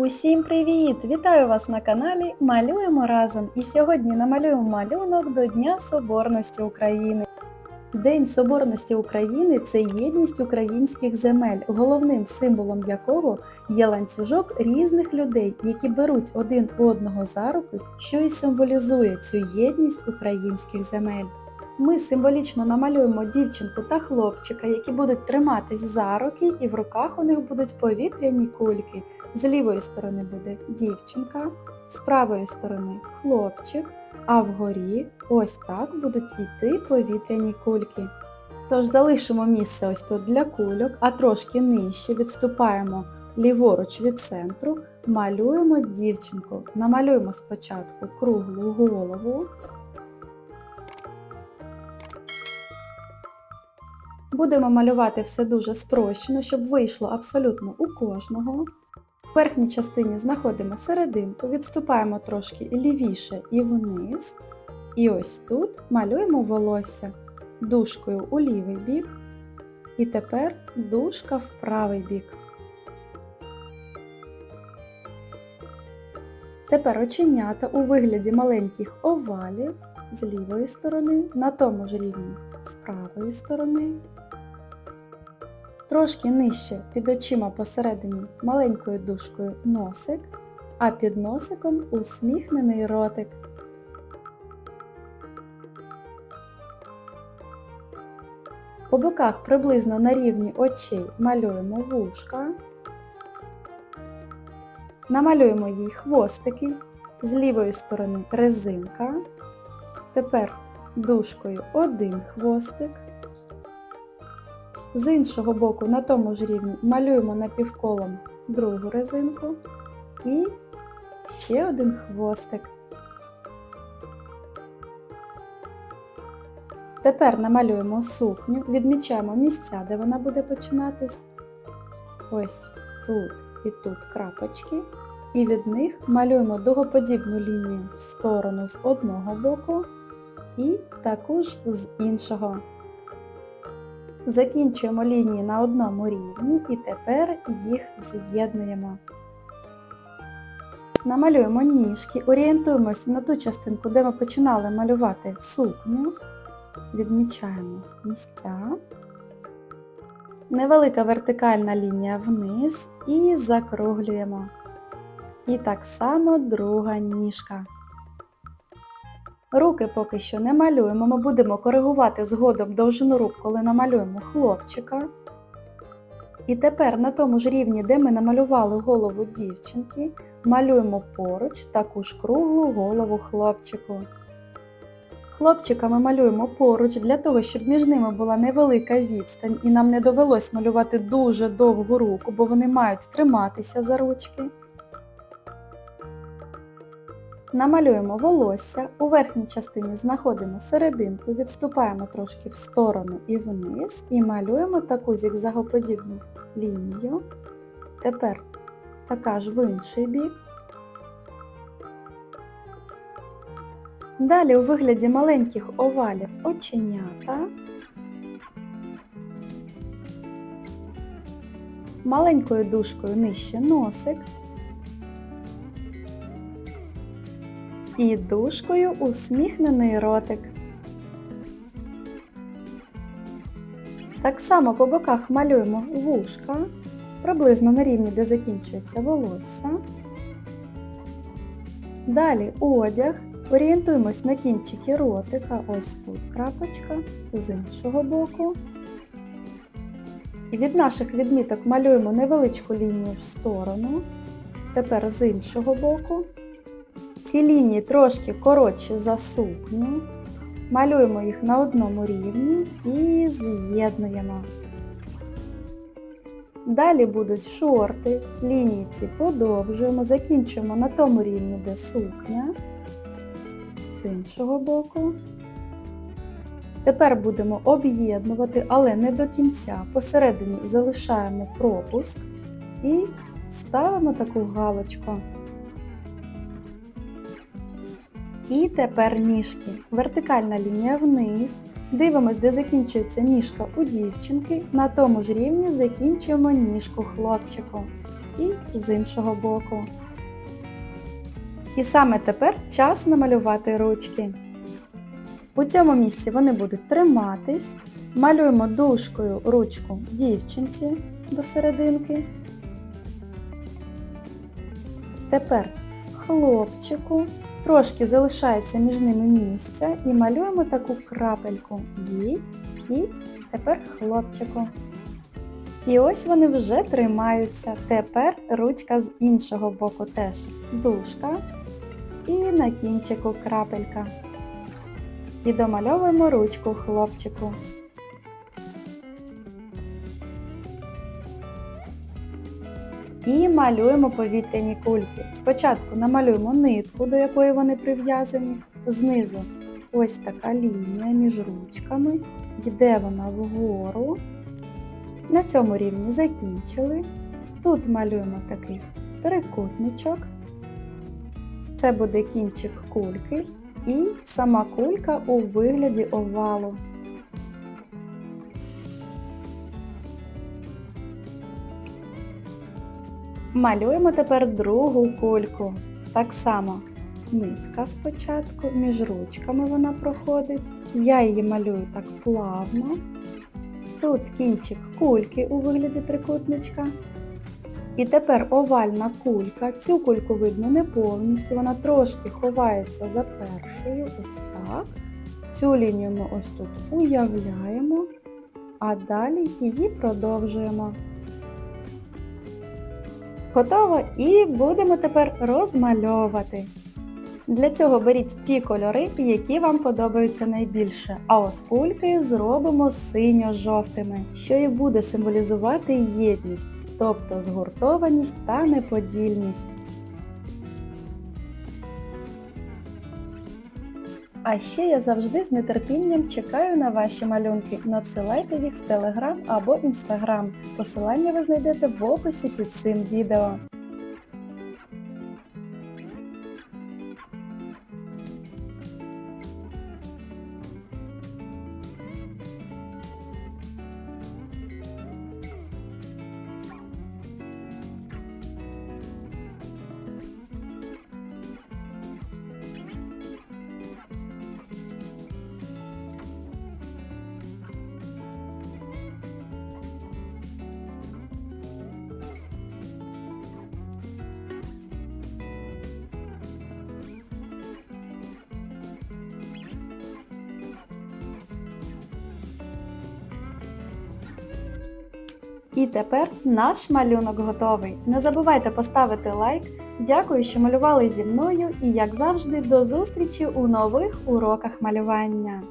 Усім привіт! Вітаю вас на каналі Малюємо разом. І сьогодні намалюємо малюнок до Дня Соборності України. День Соборності України це єдність українських земель, головним символом якого є ланцюжок різних людей, які беруть один одного за руки, що і символізує цю єдність українських земель. Ми символічно намалюємо дівчинку та хлопчика, які будуть триматись за руки, і в руках у них будуть повітряні кульки. З лівої сторони буде дівчинка, з правої сторони хлопчик, а вгорі ось так будуть йти повітряні кульки. Тож залишимо місце ось тут для кульок, а трошки нижче відступаємо ліворуч від центру, малюємо дівчинку. Намалюємо спочатку круглу голову. Будемо малювати все дуже спрощено, щоб вийшло абсолютно у кожного. Верхній частині знаходимо серединку, відступаємо трошки лівіше і вниз. І ось тут малюємо волосся дужкою у лівий бік. І тепер дужка в правий бік. Тепер оченята у вигляді маленьких овалів з лівої сторони, на тому ж рівні з правої сторони. Трошки нижче під очима посередині маленькою дужкою носик, а під носиком усміхнений ротик. По боках приблизно на рівні очей малюємо вушка. Намалюємо їй хвостики, з лівої сторони резинка. Тепер дужкою один хвостик. З іншого боку, на тому ж рівні малюємо напівколом другу резинку і ще один хвостик. Тепер намалюємо сукню, відмічаємо місця, де вона буде починатись. Ось тут і тут крапочки. І від них малюємо дугоподібну лінію в сторону з одного боку і також з іншого. Закінчуємо лінії на одному рівні і тепер їх з'єднуємо. Намалюємо ніжки, орієнтуємося на ту частинку, де ми починали малювати сукню. Відмічаємо місця. Невелика вертикальна лінія вниз і закруглюємо. І так само друга ніжка. Руки поки що не малюємо, ми будемо коригувати згодом довжину рук, коли намалюємо хлопчика. І тепер на тому ж рівні, де ми намалювали голову дівчинки, малюємо поруч таку ж круглу голову хлопчику. Хлопчика ми малюємо поруч для того, щоб між ними була невелика відстань і нам не довелось малювати дуже довгу руку, бо вони мають триматися за ручки. Намалюємо волосся, у верхній частині знаходимо серединку, відступаємо трошки в сторону і вниз і малюємо таку зігзагоподібну лінію. Тепер така ж в інший бік. Далі у вигляді маленьких овалів оченята. Маленькою дужкою нижче носик. І дужкою усміхнений ротик. Так само по боках малюємо вушка, приблизно на рівні, де закінчується волосся. Далі одяг. Орієнтуємось на кінчики ротика, ось тут крапочка, з іншого боку. І від наших відміток малюємо невеличку лінію в сторону. Тепер з іншого боку. Ці лінії трошки коротші за сукню. Малюємо їх на одному рівні і з'єднуємо. Далі будуть шорти, лінії ці подовжуємо, закінчуємо на тому рівні, де сукня, з іншого боку. Тепер будемо об'єднувати, але не до кінця. Посередині залишаємо пропуск і ставимо таку галочку. І тепер ніжки. Вертикальна лінія вниз. Дивимось, де закінчується ніжка у дівчинки. На тому ж рівні закінчуємо ніжку хлопчику. і з іншого боку. І саме тепер час намалювати ручки. У цьому місці вони будуть триматись. Малюємо дужкою ручку дівчинці до серединки. Тепер хлопчику. Трошки залишається між ними місця і малюємо таку крапельку їй і тепер хлопчику. І ось вони вже тримаються. Тепер ручка з іншого боку теж дужка і на кінчику крапелька. І домальовуємо ручку хлопчику. І малюємо повітряні кульки. Спочатку намалюємо нитку, до якої вони прив'язані. Знизу ось така лінія між ручками. Йде вона вгору. На цьому рівні закінчили. Тут малюємо такий трикутничок. Це буде кінчик кульки і сама кулька у вигляді овалу. Малюємо тепер другу кульку. Так само нитка спочатку, між ручками вона проходить. Я її малюю так плавно. Тут кінчик кульки у вигляді трикутничка. І тепер овальна кулька. Цю кульку видно не повністю, вона трошки ховається за першою, ось так. Цю лінію ми ось тут уявляємо, а далі її продовжуємо. Готово і будемо тепер розмальовувати. Для цього беріть ті кольори, які вам подобаються найбільше. А от кульки зробимо синьо-жовтими, що і буде символізувати єдність, тобто згуртованість та неподільність. А ще я завжди з нетерпінням чекаю на ваші малюнки. Надсилайте їх в Телеграм або Інстаграм. Посилання ви знайдете в описі під цим відео. І тепер наш малюнок готовий. Не забувайте поставити лайк. Дякую, що малювали зі мною і, як завжди, до зустрічі у нових уроках малювання.